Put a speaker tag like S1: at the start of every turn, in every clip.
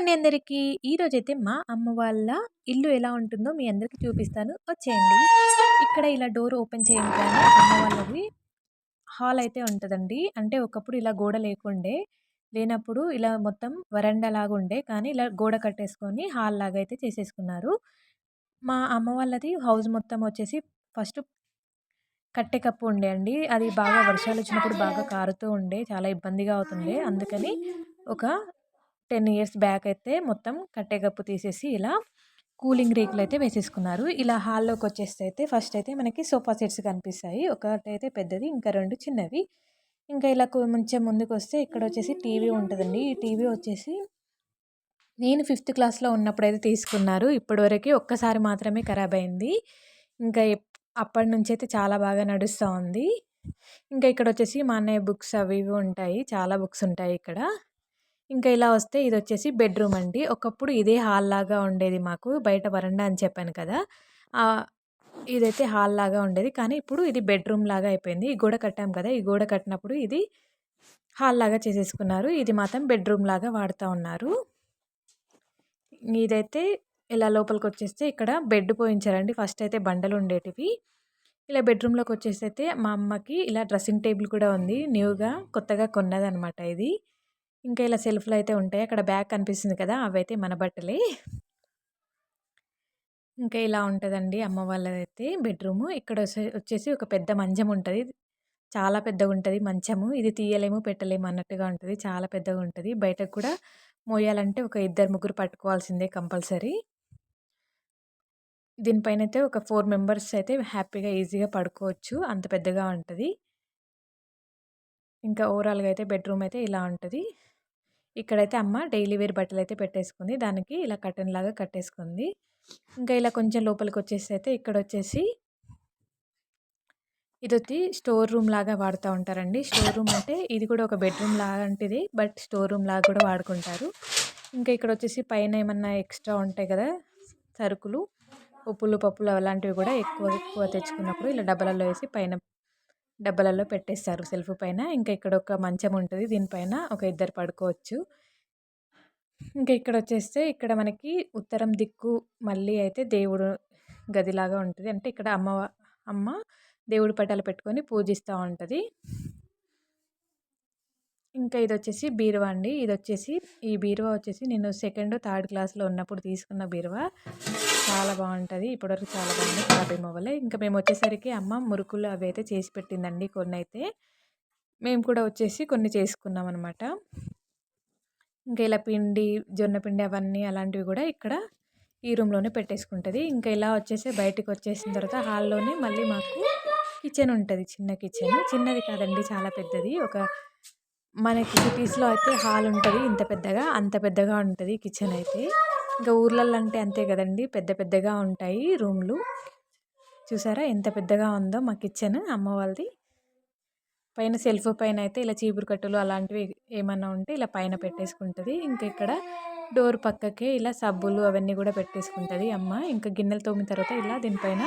S1: అండి అందరికీ. ఈరోజైతే మా అమ్మ వాళ్ళ ఇల్లు ఎలా ఉంటుందో మీ అందరికీ చూపిస్తాను. వచ్చేయండి. ఇక్కడ ఇలా డోర్ ఓపెన్ చేయగానే అమ్మ వాళ్ళది హాల్ అయితే ఉంటుందండి. అంటే ఒకప్పుడు ఇలా గోడ లేకుండే లేనప్పుడు ఇలా మొత్తం వరండా లాగా ఉండే కానీ ఇలా గోడ కట్టేసుకొని హాల్ లాగా అయితే చేసేసుకున్నారు. మా అమ్మ వాళ్ళది హౌస్ మొత్తం వచ్చేసి ఫస్ట్ కట్టె కప్పు ఉండే అండి. అది బాగా వర్షాలు వచ్చినప్పుడు బాగా కారుతూ ఉండే. చాలా ఇబ్బందిగా అవుతుండే. అందుకని ఒక టెన్ ఇయర్స్ బ్యాక్ అయితే మొత్తం కట్టెగప్పు తీసేసి ఇలా కూలింగ్ రేకులు అయితే వేసేసుకున్నారు. ఇలా హాల్లోకి వచ్చేస్తే అయితే ఫస్ట్ అయితే మనకి సోఫా సెట్స్ కనిపిస్తాయి. ఒకటి అయితే పెద్దది ఇంకా రెండు చిన్నవి. ఇంకా ఇలా కొంచెం ముందుకు వస్తే ఇక్కడ వచ్చేసి టీవీ ఉంటుందండి. ఈ టీవీ వచ్చేసి నేను ఫిఫ్త్ క్లాస్లో ఉన్నప్పుడు అయితే తీసుకున్నారు. ఇప్పటివరకు ఒక్కసారి మాత్రమే ఖరాబ్ అయింది. ఇంకా అప్పటి నుంచి అయితే చాలా బాగా నడుస్తూ ఉంది. ఇంకా ఇక్కడ వచ్చేసి మా అన్నయ్య బుక్స్ అవి ఇవి ఉంటాయి. చాలా బుక్స్ ఉంటాయి ఇక్కడ. ఇంకా ఇలా వస్తే ఇది వచ్చేసి బెడ్రూమ్ అండి. ఒకప్పుడు ఇదే హాల్ లాగా ఉండేది మాకు బయట వరండా అని చెప్పాను కదా! ఇదైతే హాల్ లాగా ఉండేది. కానీ ఇప్పుడు ఇది బెడ్రూమ్ లాగా అయిపోయింది. ఈ గోడ కట్టాం కదా! ఈ గోడ కట్టినప్పుడు ఇది హాల్ లాగా చేసేసుకున్నారు. ఇది మాత్రం బెడ్రూమ్ లాగా వాడుతూ ఉన్నారు. ఇదైతే ఇలా లోపలికి వచ్చేస్తే ఇక్కడ బెడ్ పోయించారండి. ఫస్ట్ అయితే బండలు ఉండేటివి. ఇలా బెడ్రూమ్లోకి వచ్చేసి అయితే మా అమ్మకి ఇలా డ్రెస్సింగ్ టేబుల్ కూడా ఉంది. న్యూగా కొత్తగా కొన్నదనమాట ఇది. ఇంకా ఇలా సెల్ఫ్లు అయితే ఉంటాయి. అక్కడ బ్యాగ్ కనిపిస్తుంది కదా! అవైతే మన బట్టలే. ఇంకా ఇలా ఉంటుందండి అమ్మ వాళ్ళదైతే బెడ్రూము. ఇక్కడ వచ్చేసి ఒక పెద్ద మంచం ఉంటుంది. చాలా పెద్దగా ఉంటుంది మంచము. ఇది తీయలేము పెట్టలేము అన్నట్టుగా ఉంటుంది. చాలా పెద్దగా ఉంటుంది. బయటకు కూడా మోయాలంటే ఒక ఇద్దరు ముగ్గురు పట్టుకోవాల్సిందే కంపల్సరీ. దీనిపైన అయితే ఒక ఫోర్ మెంబర్స్ అయితే హ్యాపీగా ఈజీగా పడుకోవచ్చు. అంత పెద్దగా ఉంటుంది. ఇంకా ఓవరాల్గా అయితే బెడ్రూమ్ అయితే ఇలా ఉంటుంది. ఇక్కడైతే అమ్మ డైలీ వేర్ బట్టలు అయితే పెట్టేసుకుంది. దానికి ఇలా కటన్ లాగా కట్టేసుకుంది. ఇంకా ఇలా కొంచెం లోపలికి వచ్చేసి అయితే ఇక్కడ వచ్చేసి ఇది వచ్చి స్టోర్ రూమ్ లాగా వాడుతూ ఉంటారండి. స్టోర్ రూమ్ అంటే ఇది కూడా ఒక బెడ్రూమ్ లాంటిది బట్ స్టోర్ రూమ్ లాగా కూడా వాడుకుంటారు. ఇంకా ఇక్కడ వచ్చేసి పైన ఏమన్నా ఎక్స్ట్రా ఉంటాయి కదా సరుకులు ఉప్పులు పప్పులు అలాంటివి కూడా ఎక్కువ ఎక్కువ తెచ్చుకున్నప్పుడు ఇలా డబ్బాలలో వేసి పైన డబ్బాలలో పెట్టేస్తారు సెల్ఫ్ పైన. ఇంకా ఇక్కడ ఒక మంచం ఉంటుంది దీనిపైన ఒక ఇద్దరు పడుకోవచ్చు. ఇంకా ఇక్కడ వచ్చేస్తే ఇక్కడ మనకి ఉత్తరం దిక్కు మళ్ళీ అయితే దేవుడు గదిలాగా ఉంటుంది. అంటే ఇక్కడ అమ్మ అమ్మ దేవుడి పటాలు పెట్టుకొని పూజిస్తూ ఉంటుంది. ఇంకా ఇది వచ్చేసి బీరువా అండి. ఇది వచ్చేసి ఈ బీరువా వచ్చేసి నేను సెకండ్ థర్డ్ క్లాస్లో ఉన్నప్పుడు తీసుకున్న బీరువా. చాలా బాగుంటుంది. ఇప్పటివరకు చాలా బాగుంది. ఖరాబ్ ఏమవ్వలే ఇంకా మేము వచ్చేసరికి అమ్మ మురుకులు అవి అయితే చేసి పెట్టిందండి కొన్ని అయితే మేము కూడా వచ్చేసి కొన్ని చేసుకున్నాం అనమాట ఇంకా ఇలా పిండి జొన్న పిండి అవన్నీ అలాంటివి కూడా ఇక్కడ ఈ రూమ్లోనే పెట్టేసుకుంటుంది. ఇంకా ఇలా వచ్చేసి బయటకు వచ్చేసిన తర్వాత హాల్లోనే మళ్ళీ మాకు కిచెన్ ఉంటుంది. చిన్న కిచెన్. చిన్నది కాదండి చాలా పెద్దది. ఒక మనకి సిటీస్లో అయితే హాల్ ఉంటుంది. ఇంత పెద్దగా అంత పెద్దగా ఉంటుంది కిచెన్ అయితే. ఇంకా ఊర్లలో అంటే అంతే కదండి. పెద్ద పెద్దగా ఉంటాయి రూమ్లు. చూసారా? ఎంత పెద్దగా ఉందో మా కిచెన్ అమ్మ వాళ్ళది. పైన సెల్ఫ్ పైన అయితే ఇలా చీపురు కట్టలు అలాంటివి ఏమన్నా ఉంటే ఇలా పైన పెట్టేసుకుంటుంది. ఇంకా ఇక్కడ డోర్ పక్కకే ఇలా సబ్బులు అవన్నీ కూడా పెట్టేసుకుంటుంది అమ్మ. ఇంకా గిన్నెలు తోమిన తర్వాత ఇలా దీనిపైన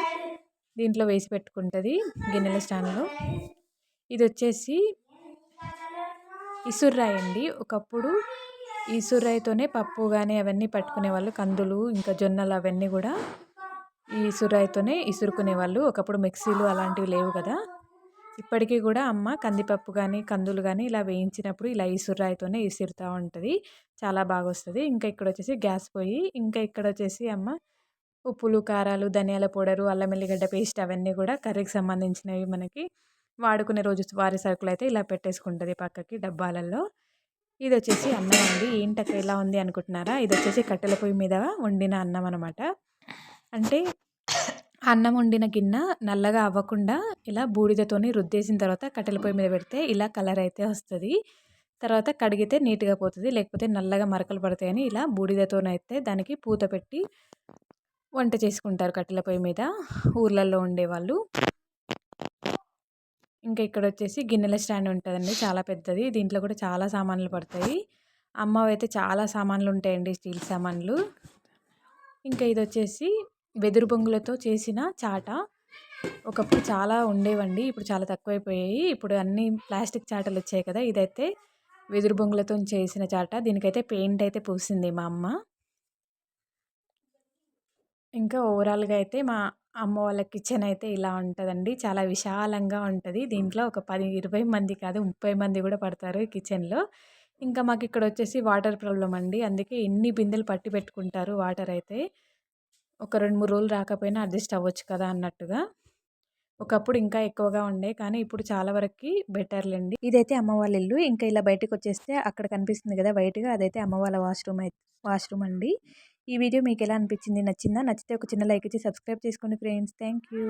S1: దీంట్లో వేసి పెట్టుకుంటుంది గిన్నెల స్టాండ్లో. ఇది వచ్చేసి ఇసుర్రాయి అండి ఒకప్పుడు ఈ సురాయితోనే పప్పు కానీ అవన్నీ పట్టుకునే వాళ్ళు కందులు ఇంకా జొన్నలు అవన్నీ కూడా ఈ సురాయితోనే ఇసురుకునేవాళ్ళు ఒకప్పుడు మిక్సీలు అలాంటివి లేవు కదా. ఇప్పటికీ కూడా అమ్మ కందిపప్పు కానీ కందులు కానీ ఇలా వేయించినప్పుడు ఇలా ఈ సురాయితోనే ఇసురుతూ ఉంటుంది. చాలా బాగా వస్తుంది ఇంకా ఇక్కడ వచ్చేసి గ్యాస్ పొయ్యి ఇంకా ఇక్కడ వచ్చేసి అమ్మ ఉప్పులు కారాలు ధనియాల పౌడరు అల్లం ఎల్లిగడ్డ పేస్ట్ అవన్నీ కూడా కర్రీకి సంబంధించినవి మనకి వాడుకునే రోజు వారి సరుకులు అయితే ఇలా పెట్టేసుకుంటుంది పక్కకి డబ్బాలలో ఇది వచ్చేసి అన్నం అండి. ఏంటక్క ఇలా ఉంది అనుకుంటున్నారా? ఇది వచ్చేసి కట్టెల పొయ్యి మీద వండిన అన్నం అనమాట. అంటే అన్నం వండిన గిన్నె నల్లగా అవ్వకుండా ఇలా బూడిదతోని రుద్దేసిన తర్వాత కట్టెల పొయ్యి మీద పెడితే ఇలా కలర్ అయితే వస్తుంది. తర్వాత కడిగితే నీట్గా పోతుంది. లేకపోతే నల్లగా మరకలు పడతాయని ఇలా బూడిదతోనైతే దానికి పూత పెట్టి వంట చేసుకుంటారు కట్టెల పొయ్యి మీద ఊర్లలో ఉండేవాళ్ళు ఇంకా ఇక్కడ వచ్చేసి గిన్నెల స్టాండ్ ఉంటుందండి. చాలా పెద్దది. దీంట్లో కూడా చాలా సామాన్లు పడతాయి. అమ్మవి అయితే చాలా సామాన్లు ఉంటాయండి స్టీల్ సామాన్లు. ఇంకా ఇది వచ్చేసి వెదురు బొంగులతో చేసిన చాట. ఒకప్పుడు చాలా ఉండేవండి. ఇప్పుడు చాలా తక్కువైపోయాయి. ఇప్పుడు అన్ని ప్లాస్టిక్ చాటలు వచ్చాయి కదా! ఇదైతే వెదురు బొంగులతో చేసిన చాట. దీనికైతే పెయింట్ అయితే పూసింది మా అమ్మ. ఇంకా ఓవరాల్గా అయితే మా అమ్మ వాళ్ళ కిచెన్ అయితే ఇలా ఉంటుందండి. చాలా విశాలంగా ఉంటుంది. దీంట్లో ఒక పది ఇరవై మంది కాదు ముప్పై మంది కూడా పడతారు కిచెన్లో. ఇంకా మాకు ఇక్కడ వచ్చేసి వాటర్ ప్రాబ్లం అండి. అందుకే ఎన్ని బిందెలు పట్టి పెట్టుకుంటారు వాటర్ అయితే. ఒక రెండు మూడు రోజులు రాకపోయినా అడ్జస్ట్ అవ్వచ్చు కదా అన్నట్టుగా. ఒకప్పుడు ఇంకా ఎక్కువగా ఉండే కానీ ఇప్పుడు చాలా వరకు బెటర్లేండి ఇదైతే అమ్మ వాళ్ళ ఇల్లు. ఇంకా ఇలా బయటకు వచ్చేస్తే అక్కడ కనిపిస్తుంది కదా బయటగా అదైతే అమ్మ వాళ్ళ వాష్రూమ్ అయితే వాష్రూమ్ అండి. ఈ వీడియో మీకు ఎలా అనిపించింది? నచ్చిందా? నచ్చితే ఒక చిన్న లైక్ ఇచ్చి సబ్స్క్రైబ్ చేసుకోండి ఫ్రెండ్స్. Thank you